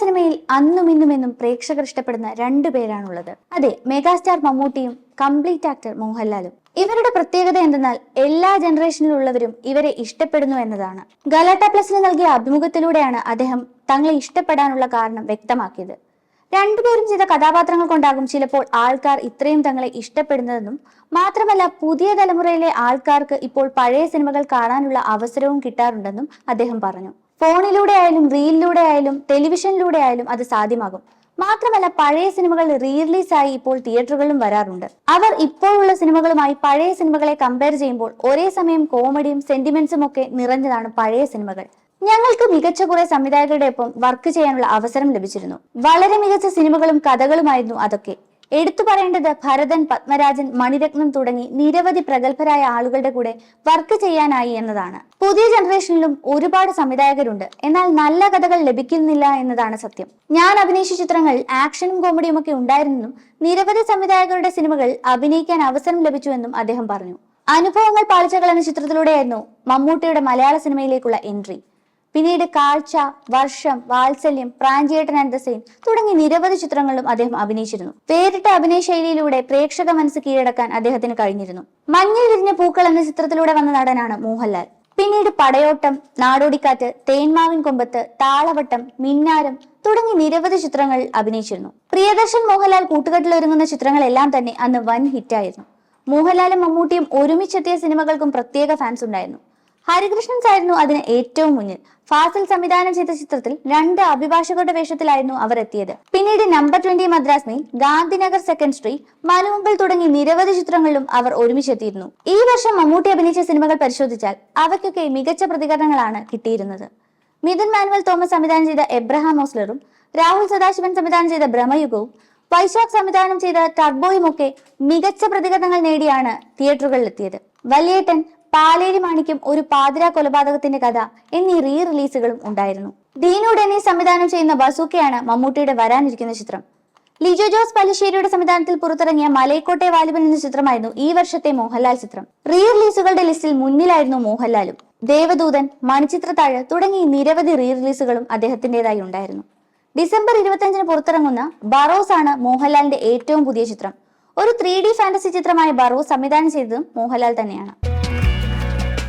സിനിമയിൽ അന്നും ഇന്നും എന്നും പ്രേക്ഷകർ ഇഷ്ടപ്പെടുന്ന രണ്ടു പേരാണുള്ളത്. അതെ മെഗാസ്റ്റാർ മമ്മൂട്ടിയും കംപ്ലീറ്റ് ആക്ടർ മോഹൻലാലും. ഇവരുടെ പ്രത്യേകത എന്തെന്നാൽ എല്ലാ ജനറേഷനിലുള്ളവരും ഇവരെ ഇഷ്ടപ്പെടുന്നു എന്നതാണ്. ഗലാട്ട പ്ലസിന് നൽകിയ അഭിമുഖത്തിലൂടെയാണ് അദ്ദേഹം തങ്ങളെ ഇഷ്ടപ്പെടാനുള്ള കാരണം വ്യക്തമാക്കിയത്. രണ്ടുപേരും ചെയ്ത കഥാപാത്രങ്ങൾ കൊണ്ടാകും ചിലപ്പോൾ ആൾക്കാർ ഇത്രയും തങ്ങളെ ഇഷ്ടപ്പെടുന്നതെന്നും മാത്രമല്ല പുതിയ തലമുറയിലെ ആൾക്കാർക്ക് ഇപ്പോൾ പഴയ സിനിമകൾ കാണാനുള്ള അവസരവും കിട്ടാറുണ്ടെന്നും അദ്ദേഹം പറഞ്ഞു. ഫോണിലൂടെ ആയാലും റീലിലൂടെ ആയാലും ടെലിവിഷനിലൂടെ ആയാലും അത് സാധ്യമാകും. മാത്രമല്ല പഴയ സിനിമകൾ റീ റിലീസായി ഇപ്പോൾ തിയേറ്ററുകളിലും വരാറുണ്ട്. അവർ ഇപ്പോഴുള്ള സിനിമകളുമായി പഴയ സിനിമകളെ കമ്പയർ ചെയ്യുമ്പോൾ ഒരേ സമയം കോമഡിയും സെന്റിമെന്റ്സും ഒക്കെ നിറഞ്ഞതാണ് പഴയ സിനിമകൾ. ഞങ്ങൾക്ക് മികച്ച കുറെ സംവിധായകരുടെ ഒപ്പം വർക്ക് ചെയ്യാനുള്ള അവസരം ലഭിച്ചിരുന്നു. വളരെ മികച്ച സിനിമകളും കഥകളുമായിരുന്നു അതൊക്കെ. എടുത്തു പറയേണ്ടത് ഭരതൻ പത്മരാജൻ മണിരത്നം തുടങ്ങി നിരവധി പ്രഗത്ഭരായ ആളുകളുടെ കൂടെ വർക്ക് ചെയ്യാനായി എന്നതാണ്. പുതിയ ജനറേഷനിലും ഒരുപാട് സംവിധായകരുണ്ട്. എന്നാൽ നല്ല കഥകൾ ലഭിക്കുന്നില്ല എന്നതാണ് സത്യം. ഞാൻ അഭിനയിച്ച ചിത്രങ്ങൾ ആക്ഷനും കോമഡിയും ഒക്കെ ഉണ്ടായിരുന്നെന്നും നിരവധി സംവിധായകരുടെ സിനിമകൾ അഭിനയിക്കാൻ അവസരം ലഭിച്ചു എന്നും അദ്ദേഹം പറഞ്ഞു. അനുഭവങ്ങൾ പാളിച്ചകൾ എന്ന ചിത്രത്തിലൂടെയായിരുന്നു മമ്മൂട്ടിയുടെ മലയാള സിനിമയിലേക്കുള്ള എൻട്രി പിന്നീട് കാഴ്ച വർഷം വാത്സല്യം പ്രാഞ്ചിയേട്ടൻ ആൻഡ് സെയിൻ തുടങ്ങി നിരവധി ചിത്രങ്ങളിലും അദ്ദേഹം അഭിനയിച്ചിരുന്നു. പേരിട്ട അഭിനയ ശൈലിയിലൂടെ പ്രേക്ഷക മനസ്സ് കീഴടക്കാൻ അദ്ദേഹത്തിന് കഴിഞ്ഞിരുന്നു. മഞ്ഞിൽ വിരിഞ്ഞ പൂക്കൾ എന്ന ചിത്രത്തിലൂടെ വന്ന നടനാണ് മോഹൻലാൽ. പിന്നീട് പടയോട്ടം നാടോടിക്കാറ്റ് തേന്മാവിൻ കൊമ്പത്ത് താളവട്ടം മിന്നാരം തുടങ്ങി നിരവധി ചിത്രങ്ങളിൽ അഭിനയിച്ചിരുന്നു. പ്രിയദർശൻ മോഹൻലാൽ കൂട്ടുകെട്ടിൽ ഒരുങ്ങുന്ന ചിത്രങ്ങളെല്ലാം തന്നെ അന്ന് വൻ ഹിറ്റായിരുന്നു. മോഹൻലാലും മമ്മൂട്ടിയും ഒരുമിച്ചെത്തിയ സിനിമകൾക്കും പ്രത്യേക ഫാൻസ് ഉണ്ടായിരുന്നു. ഹരികൃഷ്ണൻസ് ആയിരുന്നു അതിന് ഏറ്റവും മുന്നിൽ. ഫാസിൽ സംവിധാനം ചെയ്ത ചിത്രത്തിൽ രണ്ട് അഭിഭാഷകരുടെ വേഷത്തിലായിരുന്നു അവർ എത്തിയത്. പിന്നീട് number twenty Madras mail Gandhinagar second street മനുമുമ്പിൽ തുടങ്ങി നിരവധി ചിത്രങ്ങളിലും അവർ ഒരുമിച്ചെത്തിയിരുന്നു. ഈ വർഷം മമ്മൂട്ടി അഭിനയിച്ച സിനിമകൾ പരിശോധിച്ചാൽ അവയ്ക്കൊക്കെ മികച്ച പ്രതികരണങ്ങളാണ് കിട്ടിയിരുന്നത്. മിഥുൻ മാനുവൽ തോമസ് സംവിധാനം ചെയ്ത എബ്രഹാം ഓസ്ലറും രാഹുൽ സദാശിവൻ സംവിധാനം ചെയ്ത ഭ്രമയുഗവും വൈശാഖ് സംവിധാനം ചെയ്ത ടർബോയും ഒക്കെ മികച്ച പ്രതികരണങ്ങൾ നേടിയാണ് തിയേറ്ററുകളിലെത്തിയത്. വലിയേട്ടൻ പാലേരി മാണിക്യം ഒരു പാതിരാ കൊലപാതകത്തിന്റെ കഥ എന്നീ റീ റിലീസുകളും ഉണ്ടായിരുന്നു. ഡെന്നി സംവിധാനം ചെയ്യുന്ന ബസൂക്കയാണ് മമ്മൂട്ടിയുടെ വരാനിരിക്കുന്ന ചിത്രം. ലിജോ ജോസ് പല്ലിശ്ശേരിയുടെ സംവിധാനത്തിൽ പുറത്തിറങ്ങിയ മലൈക്കോട്ടെ വാലിബൻ എന്ന ചിത്രമായിരുന്നു ഈ വർഷത്തെ മോഹൻലാൽ ചിത്രം. റീ റിലീസുകളുടെ ലിസ്റ്റിൽ മുന്നിലായിരുന്നു മോഹൻലാലും. ദേവദൂതൻ മണിച്ചിത്രത്താഴ് തുടങ്ങി നിരവധി റീ റിലീസുകളും അദ്ദേഹത്തിന്റേതായി ഉണ്ടായിരുന്നു. ഡിസംബർ ഇരുപത്തിയഞ്ചിന് പുറത്തിറങ്ങുന്ന ബറോസ് ആണ് മോഹൻലാലിന്റെ ഏറ്റവും പുതിയ ചിത്രം. ഒരു ത്രീ ഡി ഫാന്റസി ചിത്രമായ ബറോസ് സംവിധാനം ചെയ്തതും മോഹൻലാൽ തന്നെയാണ്.